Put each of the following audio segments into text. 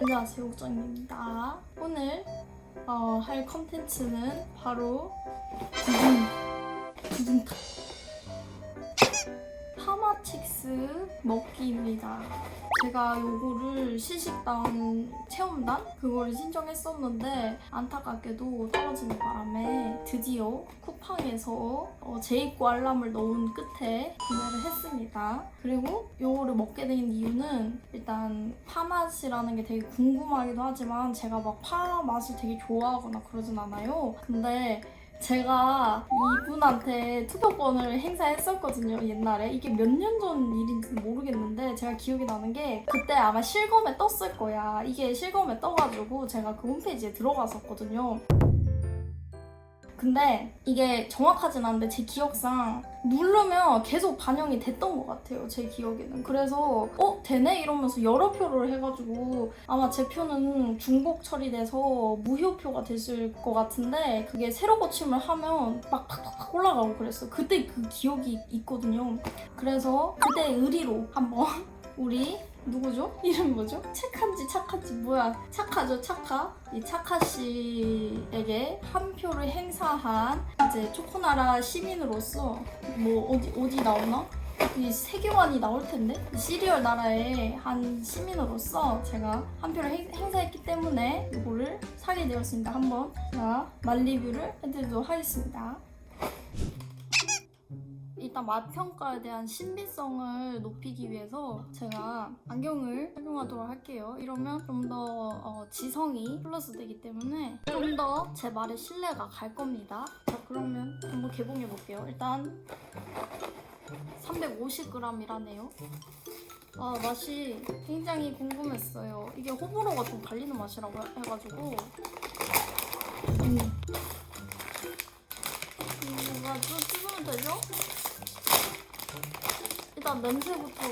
안녕하세요 옥정입니다. 오늘 어, 할 컨텐츠는 바로 두둥 두둥탁 파마첵스 먹기입니다. 제가 요거를 시식당 체험단 그거를 신청했었는데 안타깝게도 떨어지는 바람에 드디어 쿠팡에서 어, 재입고 알람을 넣은 끝에 구매를 했습니다. 그리고 요거를 먹게 된 이유는 일단 파 맛이라는 게 되게 궁금하기도 하지만 제가 막 파 맛을 되게 좋아하거나 그러진 않아요. 근데 제가 이분한테 투표권을 행사했었거든요 옛날에. 이게 몇 년 전 일인지 모르겠는데 제가 기억이 나는 게 그때 아마 실검에 떴을 거야. 이게 실검에 떠가지고 제가 그 홈페이지에 들어갔었거든요 근데 이게 정확하진 않은데 제 기억상 누르면 계속 반영이 됐던 것 같아요 제 기억에는. 그래서 어 되네? 이러면서 여러 표를 해가지고 아마 제 표는 중복 처리돼서 무효표가 됐을 것 같은데 그게 새로 고침을 하면 막 팍팍팍 올라가고 그랬어요. 그때 그 기억이 있거든요. 그래서 그때 의리로 한번 우리 누구죠? 이름 뭐죠? 착한지 착한지 뭐야 착하죠 착하 이 착하 씨에게 한 표를 행사한 이제 초코나라 시민으로서 뭐 어디 어디 나오나? 이 세계관이 나올 텐데 이 시리얼 나라의 한 시민으로서 제가 한 표를 행, 행사했기 때문에 이거를 사게 되었습니다. 한번 제가 맛 리뷰를 해드리도록 하겠습니다. 일단 맛 평가에 대한 신비성을 높이기 위해서 제가 안경을 착용하도록 할게요. 이러면 좀더 지성이 플러스 되기 때문에 좀 더 제 말에 신뢰가 갈 겁니다. 자 그러면 한번 개봉해 볼게요. 일단 350g이라네요. 아 맛이 굉장히 궁금했어요. 이게 호불호가 좀 갈리는 맛이라고 해가지고 음. 음, 뭔가 좀 뜯으면 되죠? 일단 냄새부터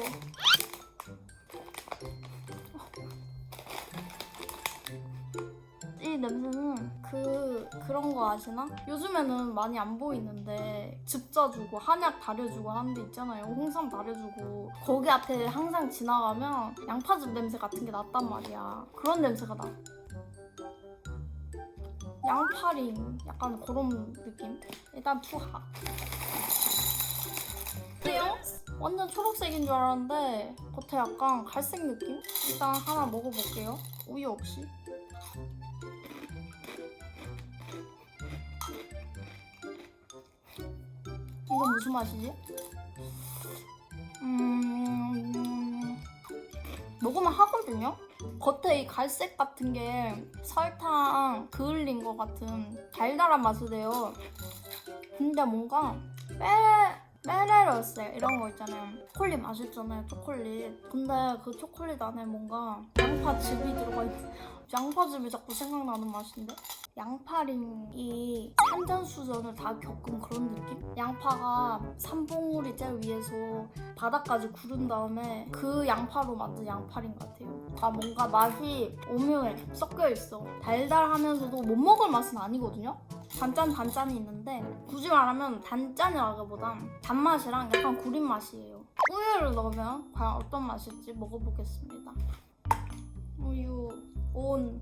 이 냄새는 그 그런 거 아시나? 요즘에는 많이 안 보이는데 즙자 주고 한약 다려주고 하는 데 있잖아요. 홍삼 다려주고 거기 앞에 항상 지나가면 양파즙 냄새 같은 게 났단 말이야. 그런 냄새가 나. 양파링 약간 그런 느낌. 일단 투하. 어때요? 완전 초록색인 줄 알았는데 겉에 약간 갈색 느낌? 일단 하나 먹어볼게요. 우유 없이. 이건 무슨 맛이지? 음... 먹으면 하거든요? 겉에 이 갈색 같은 게 설탕 그을린 것 같은 달달한 맛이 돼요. 근데 뭔가 빼 페레로스 이런 거 있잖아요. 초콜릿 맛있잖아요, 초콜릿. 근데 그 초콜릿 안에 뭔가 양파즙이 들어가 있. 양파즙이 자꾸 생각나는 맛인데? 양파링이 산전수전을 다 겪은 그런 느낌? 양파가 산봉우리 젤 위에서 바닥까지 구른 다음에 그 양파로 만든 양파링 같아요. 아 뭔가 맛이 오묘해, 섞여 있어. 달달하면서도 못 먹을 맛은 아니거든요. 단짠 단짠이 있는데 굳이 말하면 단짠이라기보단 단맛이랑 약간 구린 맛이에요. 우유를 넣으면 과연 어떤 맛일지 먹어보겠습니다. 우유 온.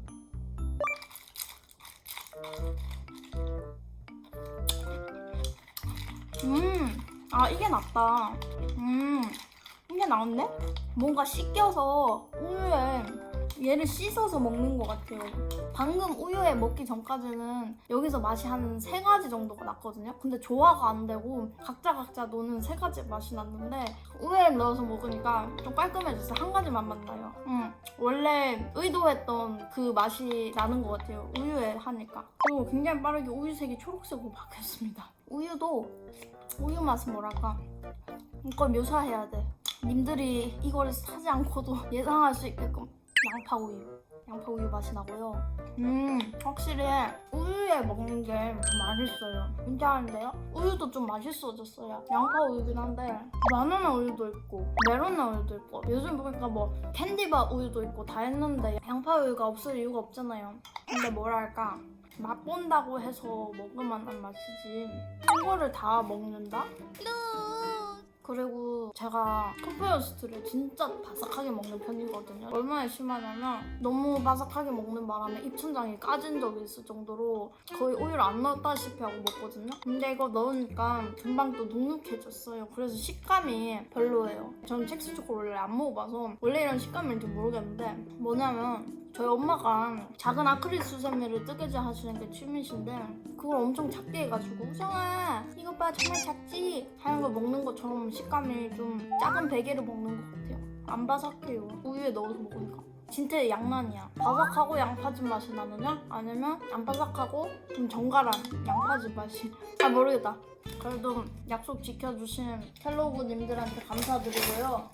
음, 아 이게 낫다. 음, 이게 나은데? 뭔가 씻겨서 우유에 얘를 씻어서 먹는 것 같아요. 방금 우유에 먹기 전까지는 여기서 맛이 한 세 가지 정도가 났거든요. 근데 조화가 안 되고 각자 각자 노는 세 가지 맛이 났는데 우유에 넣어서 먹으니까 좀 깔끔해졌어요. 한 가지 맛만 나요. 음, 원래 의도했던 그 맛이 나는 것 같아요. 우유에 하니까. 그리고 굉장히 빠르게 우유색이 초록색으로 바뀌었습니다. 우유도 우유 맛은 뭐랄까 이걸 묘사해야 돼. 님들이 이걸 사지 않고도 예상할 수 있게끔 양파 우유. 양파 우유 맛이 나고요. 음, 확실히 우유에 먹는 게더 맛있어요. 괜찮은데요? 우유도 좀 맛있어졌어요. 양파 우유긴 한데 바나나 우유도 있고 메로나 우유도 있고 요즘 보니까 뭐 캔디바 우유도 있고 다 했는데 양파 우유가 없을 이유가 없잖아요. 근데 뭐랄까 맛본다고 해서 먹을만한 맛이지 이거를 다 먹는다? 그리고 제가 컴포스트를 진짜 바삭하게 먹는 편이거든요. 얼마나 심하냐면 너무 바삭하게 먹는 바람에 입천장이 까진 적이 있을 정도로 거의 우유를 안 넣었다시피 하고 먹거든요. 근데 이거 넣으니까 금방 또 눅눅해졌어요. 그래서 식감이 별로예요. 저는 첵스 원래 안 먹어봐서 원래 이런 식감인지 모르겠는데 뭐냐면 저희 엄마가 작은 아크릴 수세미를 뜨개질 하시는 게 취미신데 그걸 엄청 작게 해가지고 우정아 이거 봐 정말 작지? 하는 거 먹는 것처럼 식감이 좀 작은 베개를 먹는 것 같아요. 안 바삭해요. 우유에 넣어서 먹으니까. 진짜 양난이야. 바삭하고 양파즙 맛이 나느냐? 아니면 안 바삭하고 좀 정갈한 양파즙 맛이 아 모르겠다. 그래도 약속 지켜주신 켈로그님들한테 감사드리고요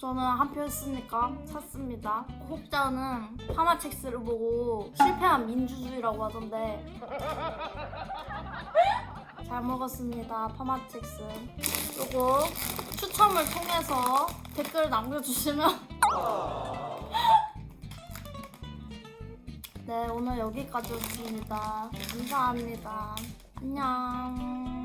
저는 한표 했으니까 샀습니다. 혹자는 파마첵스를 보고 실패한 민주주의라고 하던데 잘 먹었습니다. 파마첵스. 요거 추첨을 통해서 댓글 남겨주시면 네 오늘 여기까지였습니다. 감사합니다. 안녕.